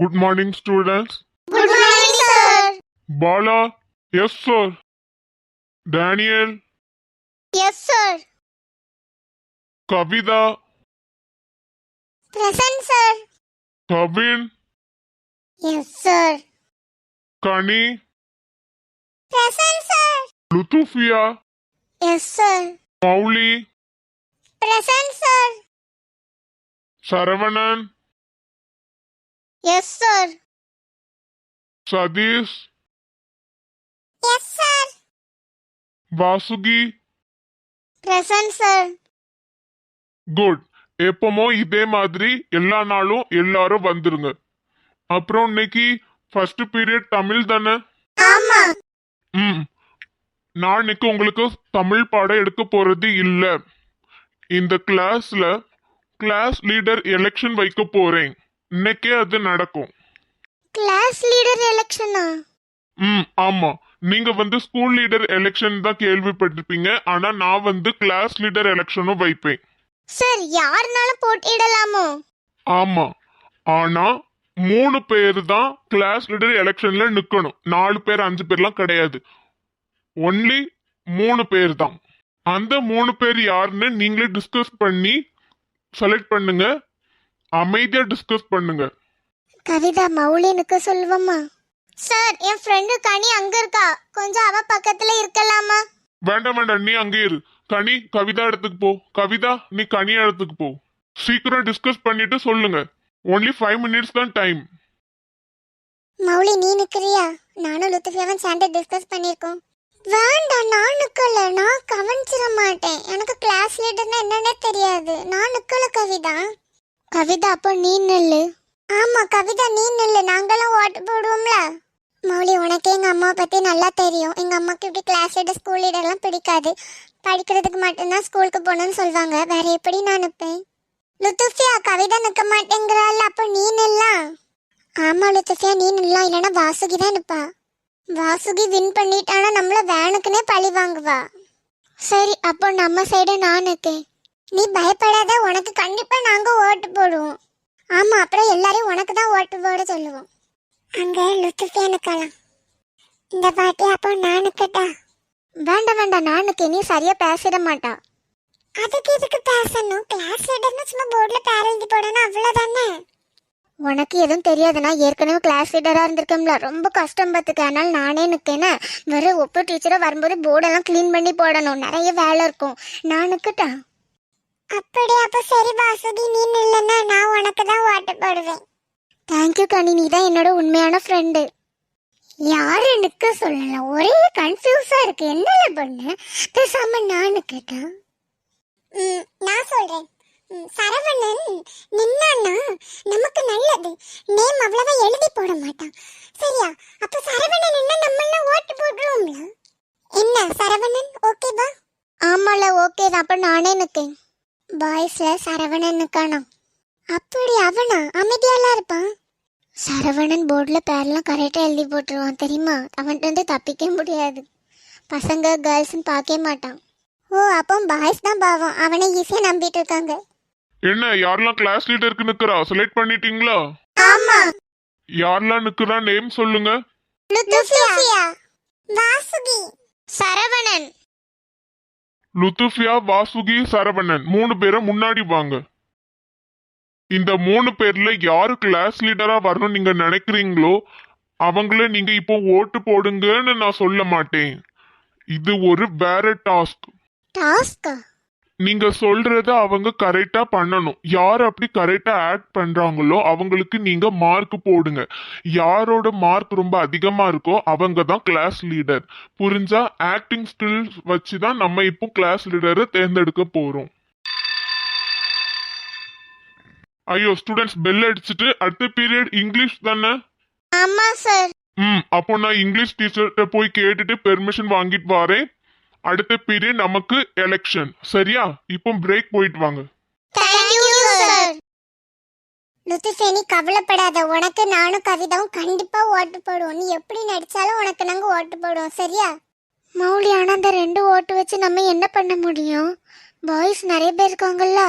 Good morning, students. Good morning, sir. Bala. Yes, sir. Daniel. Yes, sir. Kavita. Present, sir. Kavin. Yes, sir. Kani. Present, sir. Lutufia. Yes, sir. Mauli. Yes, sir. Sadish. Yes, sir. Vasugi. Present, sir. Good எப்பமோ இதே மாதிரி எல்லா நாளும் எல்லாரும் வந்துருங்க அப்புறம் இன்னைக்கு first period Tamil தானே ஆமா ம் நான் இன்னைக்கு உங்களுக்கு தமிழ் பாடம் எடுக்க போறது இல்ல இந்த கிளாஸ்ல கிளாஸ் லீடர் எலெக்ஷன் வைக்க போறேன் இன்னைக்கே அது நடக்கும். கிளாஸ் லீடர் எலெக்ஷனா ம் ஆமா. நீங்க வந்து ஸ்கூல் லீடர் எலெக்ஷன் தான் கேள்விப்பட்டிருப்பீங்க. ஆனா நான் வந்து கிளாஸ் லீடர் எலெக்ஷனும் வைப்பேன். சார் யாருனாலும் போட்டியிடலாமோ? ஆமா. ஆனா மூணு பேர் தான் கிளாஸ் லீடர் எலெக்ஷன்ல நிக்கணும். நாலு பேர் அஞ்சு பேர்லாம் கிடையாது. ஒன்லி மூணு பேர் தான். அந்த மூணு பேர் யாருன்னு நீங்களே டிஸ்கஸ் பண்ணி செலக்ட் பண்ணுங்க. அமைதியா டிஸ்கஸ் பண்ணுங்க. கவிதா மௌலினுக்கு சொல்லுவோமா சார் என் ஃப்ரெண்டு கனி அங்க இருக்கா? கொஞ்சம் அவ பக்கத்துல இருக்கலாமா? வேண்டாம் வேண்டாம் நீ அங்கே இரு. கனி கவிதா இடத்துக்கு போ. கவிதா நீ கனி இடத்துக்கு போ. சீக்கிரம் டிஸ்கஸ் பண்ணிட்டு சொல்லுங்க. ஒன்லி ஃபைவ் மினிட்ஸ் தான் டைம் மௌலி நீ நிக்கிறியா? நானும் லுத்துஃபியாவும் சேர்ந்து டிஸ்கஸ் பண்ணிருக்கோம் வேண்டாம் நான் நிக்கல. நான் கவனிச்சிட மாட்டேன். எனக்கு கிளாஸ் லீடர்னா என்னன்னே தெரியாது. நான் நிக்கல கவிதா. கவிதா அப்போ நீ நில்லு. ஆமா கவிதா நீ நில்லு. நாங்களாம் ஓட்டு போடுவோம்ல. மௌலி உனக்கு எங்க அம்மாவை பத்தி நல்லா தெரியும். எங்க அம்மாக்கு இப்படி கிளாஸ் லீடர் ஸ்கூல் லீடர்லாம் பிடிக்காது. படிக்கிறதுக்கு மட்டும்தான் ஸ்கூலுக்கு போகணும்னு சொல்வாங்க. வேற எப்படி நான் நிப்பேன்? லுத்துஃபியா கவிதா நிக்க மாட்டேங்கிறாள் அப்போ நீ நில்லாம் ஆமா லுத்துஃபியா நீ நில்லாம் இல்லைன்னா வாசுகி தான் நிப்பா. வாசுகி வின் பண்ணிட்டானா நம்மள வேனுக்குனே பழி வாங்குவா. சரி அப்போ நம்ம சைடு நான் இருக்கேன் நீ பயப்படாத உனக்கு கண்டிப்பா நாங்க ஓட்டு போடுவோம். ஆமா அப்புறம் எல்லாரையும் உனக்கு தான் ஓட்டு போட சொல்லுவோம். அங்க லுத்துஃபியா இந்த பாட்டி அப்போ நான் வேண்டாம் வேண்டாம் நானுக்கு நிக்க நீ சரியா பேசிட மாட்டா. அதுக்கு எதுக்கு பேசணும்? கிளாஸ் லீடர்னு சும்மா போர்டில் பேர் எழுதி போடணும் அவ்வளோதானே உனக்கு எதுவும் தெரியாதுன்னா ஏற்கனவே கிளாஸ் லீடராக இருந்திருக்கோம்ல ரொம்ப கஷ்டம் பார்த்துக்க. அதனால நானே நிற்கேனே வெறும் ஒப்பு டீச்சராக வரும்போது போர்டெல்லாம் க்ளீன் பண்ணி போடணும். நிறைய வேலை இருக்கும். நான் நிற்கட்டா அப்படி அப்போ சரி வாசுகி நீ இல்லைன்னா நான் உனக்கு தான் ஓட்டு போடுவேன். தேங்க்யூ கனி. நீ தான் என்னோட உண்மையான ஃப்ரெண்டு யாரு நிற்க சொல்லல? ஒரே கன்ஃபியூஸாக இருக்கு. என்னல பண்ண? பேசாம நான் நிற்கட்டா ம், நான் சொல்றேன். சரவணன் நின்னான்னா நமக்கு நல்லது. நேம் அவ்வளவா எழுதி போட மாட்டான். சரியா? அப்ப சரவணன் என்ன நம்மள ஓட்டு போடுறோம்ல. என்ன சரவணன்? ஓகேவா ஆமால ஓகே தான். அப்ப நானே நிக்கேன். பாய்ஸ்ல சரவணன் நிக்கானா அப்படி அவனா? அமைதியாலாம் இருப்பான். சரவணன் போர்டில் பேர்லாம் கரெக்டாக எழுதி போட்டுருவான் தெரியுமா? அவன்கிட்ட வந்து தப்பிக்க முடியாது. பசங்க கேர்ள்ஸ்னு பார்க்கவே மாட்டான். ஓ அப்போ பாய்ஸ் தான் பாவம். அவனை ஈஸியா நம்பிட்டு இருக்காங்க. என்ன யாரெல்லாம் கிளாஸ் லீடருக்கு நிக்கிறா? செலக்ட் பண்ணிட்டீங்களா? ஆமா. யாரெல்லாம் நிக்கிறா? நேம் சொல்லுங்க. வாசுகி. சரவணன். லுத்துஃபியா வாசுகி சரவணன் மூணு பேரை முன்னாடி வாங்க. இந்த மூணு பேர்ல யாரு கிளாஸ் லீடரா வரணும்னு நீங்க நினைக்கிறீங்களோ அவங்கள நீங்க இப்போ ஓட்டு போடுங்கன்னு நான் சொல்ல மாட்டேன். இது ஒரு வேற டாஸ்க் டாஸ்கா நீங்க சொல்றத அவங்க கரெக்டா பண்ணணும். யார் அப்படி கரெக்டா ஆக்ட் பண்றாங்களோ அவங்களுக்கு நீங்க மார்க் போடுங்க. யாரோட மார்க் ரொம்ப அதிகமா இருக்கோ அவங்க தான் கிளாஸ் லீடர் புரிஞ்சா? ஆக்டிங் ஸ்கில்ஸ் வச்சு தான் நம்ம இப்போ கிளாஸ் லீடரை தேர்ந்தெடுக்க போறோம். ஐயோ ஸ்டூடெண்ட்ஸ் பெல் அடிச்சுட்டு அடுத்த பீரியட் இங்கிலீஷ் தானே? ஆமா சார் ம் அப்போ நான் இங்கிலீஷ் டீச்சர்கிட்ட போய் கேட்டுட்டு பெர்மிஷன் வாங்கிட்டு வரேன். அடுத்த பீரியட் நமக்கு எலெக்ஷன் சரியா? இப்போ பிரேக் போயிட்டு வாங்க. லுத்துஃபியா நீ கவலைப்படாத. உனக்கு நானும் கவிதாவும் கண்டிப்பா ஓட்டு போடுவோம். நீ எப்படி நடிச்சாலும் உனக்கு நாங்க ஓட்டு போடுவோம். சரியா? மௌலி ஆனா அந்த ரெண்டு ஓட்டு வச்சு நம்ம என்ன பண்ண முடியும்? பாய்ஸ் நிறைய பேர் இருக்காங்கல்ல?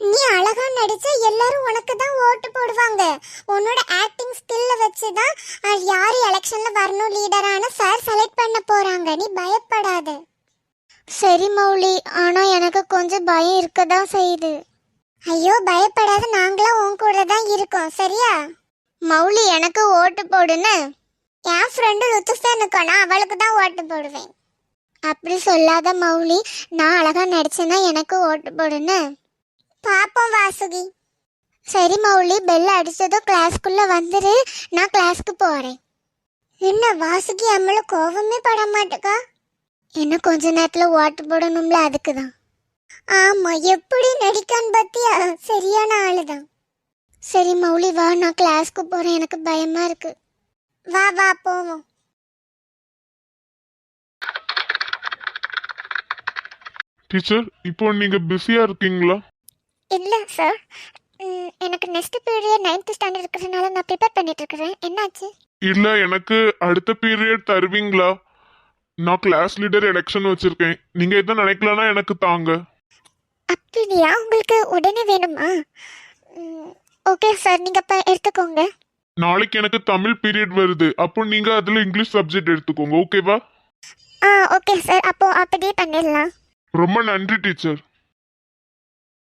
நீ அழகா நடிச்சா எல்லாரும் உனக்கு தான் ஓட்டு போடுவாங்க. உன்னோட ஆக்டிங் ஸ்கில்ல வச்சு தான் யாரு எலெக்ஷன்ல வரணும் லீடரான சார் செலக்ட் பண்ண போறாங்க. நீ பயப்படாத. சரி மௌலி ஆனா எனக்கு கொஞ்சம் பயம் இருக்க தான் செய்யுது. ஐயோ பயப்படாத நாங்களும் உன் கூட தான் இருக்கோம் சரியா? மௌலி எனக்கு ஓட்டு போடுன்னு? என் ஃப்ரெண்டு லுத்துஃபேன் இருக்கானா அவளுக்கு தான் ஓட்டு போடுவேன். அப்படி சொல்லாத மௌலி நான் அழகா நடிச்சேன்னா எனக்கு ஓட்டு போடுன்னு? பாப்போம் வாசுகி. சரி மௌலி பெல் அடிச்சதும் கிளாஸ்க்குள்ள வந்துரு நான் கிளாஸ்க்கு போறேன். என்ன வாசுகி அம்மள கோவமே பட மாட்டேக்கா? இன்னும் கொஞ்ச நேரத்துல ஓட்டு போடணும்ல அதுக்கு தான் ஆமா எப்படி நடிக்கான்னு பத்தியா? சரியான ஆளுதான். சரி மௌலி வா நான் கிளாஸ்க்கு போறேன். எனக்கு பயமா இருக்கு. வா வா போவோம். டீச்சர் இப்போ நீங்க பிஸியா இருக்கீங்களா? இல்ல சார் எனக்கு நெக்ஸ்ட் பீரியட் நைன்த் ஸ்டாண்டர்ட் இருக்கிறதுனால நான் ப்ரிப்பேர் பண்ணிட்டு இருக்கிறேன். என்னாச்சு? இல்ல எனக்கு அடுத்த பீரியட் தருவீங்களா? நான் கிளாஸ் லீடர் எலெக்ஷன் வச்சிருக்கேன். நீங்க எதுவும் நினைக்கலன்னா எனக்கு தாங்க. அப்படியா? உங்களுக்கு உடனே வேணுமா? ஓகே சார் நீங்க அப்ப எடுத்துக்கோங்க. நாளைக்கு எனக்கு தமிழ் பீரியட் வருது. அப்போ நீங்க அதுல இங்கிலீஷ் சப்ஜெக்ட் எடுத்துக்கோங்க ஓகேவா ஆ ஓகே சார் அப்போ அப்படியே பண்ணிடலாம். ரொம்ப நன்றி டீச்சர்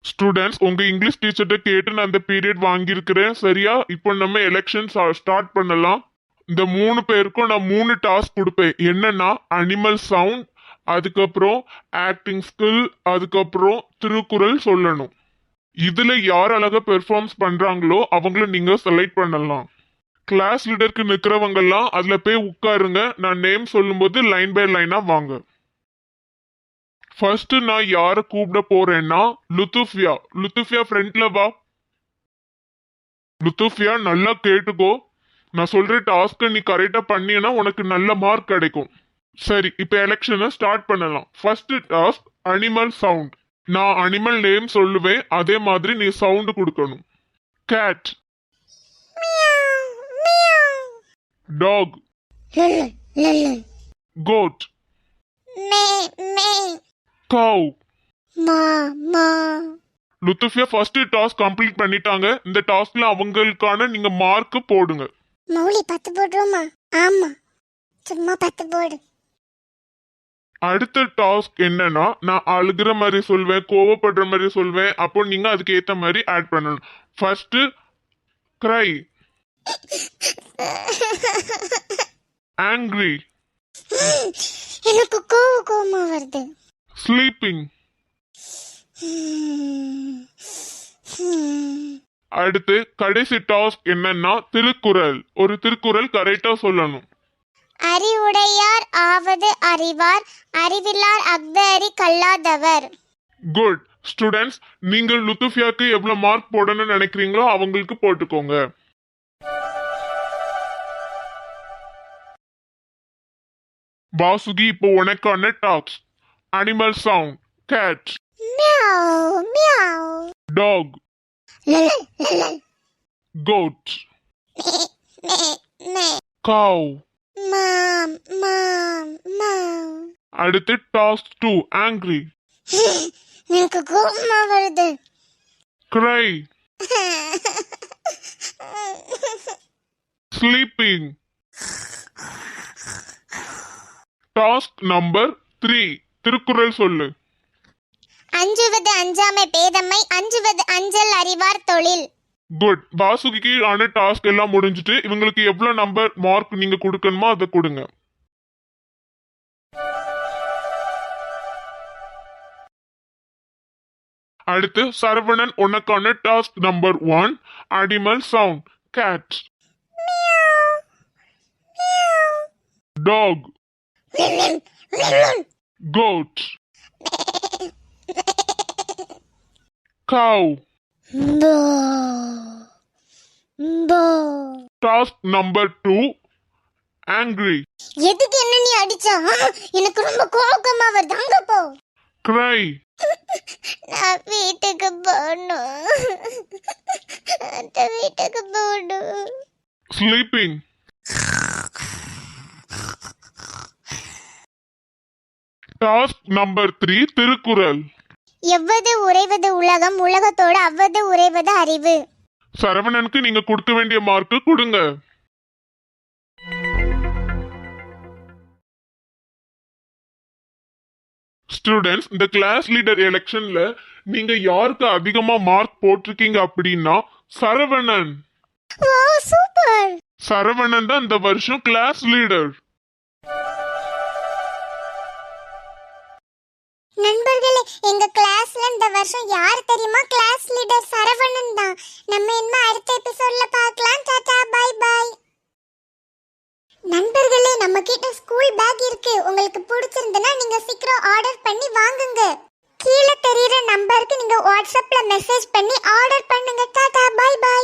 ஸ்டூடெண்ட்ஸ் உங்க இங்கிலீஷ் டீச்சர்கிட்ட கேட்டு நான் அந்த பீரியட் வாங்கியிருக்கிறேன் சரியா? இப்போ நம்ம எலெக்ஷன் ஸ்டார்ட் பண்ணலாம். இந்த மூணு பேருக்கும் நான் மூணு டாஸ்க் கொடுப்பேன். என்னன்னா அனிமல் சவுண்ட் அதுக்கப்புறம் ஆக்டிங் ஸ்கில் அதுக்கப்புறம் திருக்குறள் சொல்லணும். இதுல யார் அழகா பெர்ஃபார்ம்ஸ் பண்றாங்களோ அவங்கள நீங்க செலக்ட் பண்ணலாம். கிளாஸ் லீடருக்கு நிக்கிறவங்கெல்லாம் அதுல போய் உட்காருங்க. நான் நேம் சொல்லும்போது லைன் பை லைனா வாங்க. ஃபர்ஸ்ட் நான் யார கூப்பிட போறேன்னா லுத்துஃபியா. லுத்துஃபியா ஃப்ரண்ட்ல வா. லுத்துஃபியா நல்லா கேட்டுக்கோ. நான் சொல்ற டாஸ்க்கை நீ கரெக்டா பண்ணினா உனக்கு நல்ல மார்க் கிடைக்கும். சரி இப்போ எலெக்ஷனை ஸ்டார்ட் பண்ணலாம். ஃபர்ஸ்ட் டாஸ்க் அனிமல் சவுண்ட் நான் அனிமல் நேம் சொல்லுவேன் அதே மாதிரி நீ சவுண்ட் கொடுக்கணும். Cat dog goat cow Luthufiya first task complete பண்ணிட்டாங்க. இந்த டாஸ்க்ல அவங்களுக்கான நீங்க மார்க் போடுங்க. மௌலி பத்து போடுறோமா? ஆமா. சும்மா பத்து போடு. அடுத்த டாஸ்க் என்னன்னா நான் அழுகிற மாதிரி சொல்வேன் கோவப்படுற மாதிரி சொல்வேன் அப்போ நீங்க அதுக்கு ஏத்த மாதிரி ஆட் பண்ணணும். ஃபர்ஸ்ட் கிரை ஆங்கிரி எனக்கு கோவ கோவமா வருது. ஸ்லீப்பிங். அடுத்து கடைசி டாஸ்க் என்னன்னா திருக்குறள். ஒரு திருக்குறள் கரெக்டா சொல்லணும். அறிவுடையார் ஆவது அறிவார் அறிவில்லார் அக்தரி கல்லாதவர். குட் ஸ்டூடெண்ட்ஸ் நீங்கள் லுத்துஃபியாக்கு எவ்வளவு மார்க் போடணும்னு நினைக்கிறீங்களோ அவங்களுக்கு போட்டுக்கோங்க. வாசுகி இப்போ உனக்கான tasks. Animal sound cat meow meow dog மே கவ் மாம் மாம் மாம் அடுத்து டாஸ்க் டூ ஆங்கிரி எனக்கு கோவமா வருது. Cry sleeping task number three Thirukkural சொல்லு. அஞ்சுவது அஞ்சாமை பேதமை அஞ்சுவது அஞ்சல் அறிவார் தொழில். குட் வாசுகிக்கு ஆன டாஸ்க் எல்லாம் முடிஞ்சிட்டு இவங்களுக்கு எவ்வளவு நம்பர் மார்க் நீங்க கொடுக்கணுமோ அதை கொடுங்க. அடுத்து சரவணன் உனக்கான task number one animal sound cat dog goat cow போ போ டாஸ்க் நம்பர் டூ ஆங்கிரி எதுக்கு என்ன நீ அடிச்சா? எனக்கு ரொம்ப கோபமா வருது. அங்க போ. கிரை நான் வீட்டுக்கு போகணும். அந்த வீட்டுக்கு போகணும். Sleeping task number three Thirukkural. எவ்வது உறைவது உலகம் உலகத்தோடு அவ்வது உறைவது அறிவு. சரவணனுக்கு நீங்க கொடுக்க வேண்டிய மார்க்கு கொடுங்க. ஸ்டூடெண்ட்ஸ் இந்த கிளாஸ் லீடர் எலெக்ஷன்ல நீங்க யாருக்கு அதிகமா மார்க் போட்டிருக்கீங்க அப்படின்னா சரவணன். சரவணன் தான் இந்த வருஷம் கிளாஸ் லீடர் நண்பர்களே எங்க கிளாஸ்ல இந்த வருஷம் யார் தெரியுமா? கிளாஸ் லீடர் சரவணன் தான். நம்ம என்ன அடுத்த எபிசோட்ல பார்க்கலாம். டாடா பை பை நண்பர்களே நம்ம கிட்ட ஸ்கூல் பேக் இருக்கு. உங்களுக்கு பிடிச்சிருந்தனா நீங்க சீக்கிரம் ஆர்டர் பண்ணி வாங்குங்க. கீழே தெரியுற நம்பருக்கு நீங்க வாட்ஸ்அப்ல மெசேஜ் பண்ணி ஆர்டர் பண்ணுங்க. Tata bye by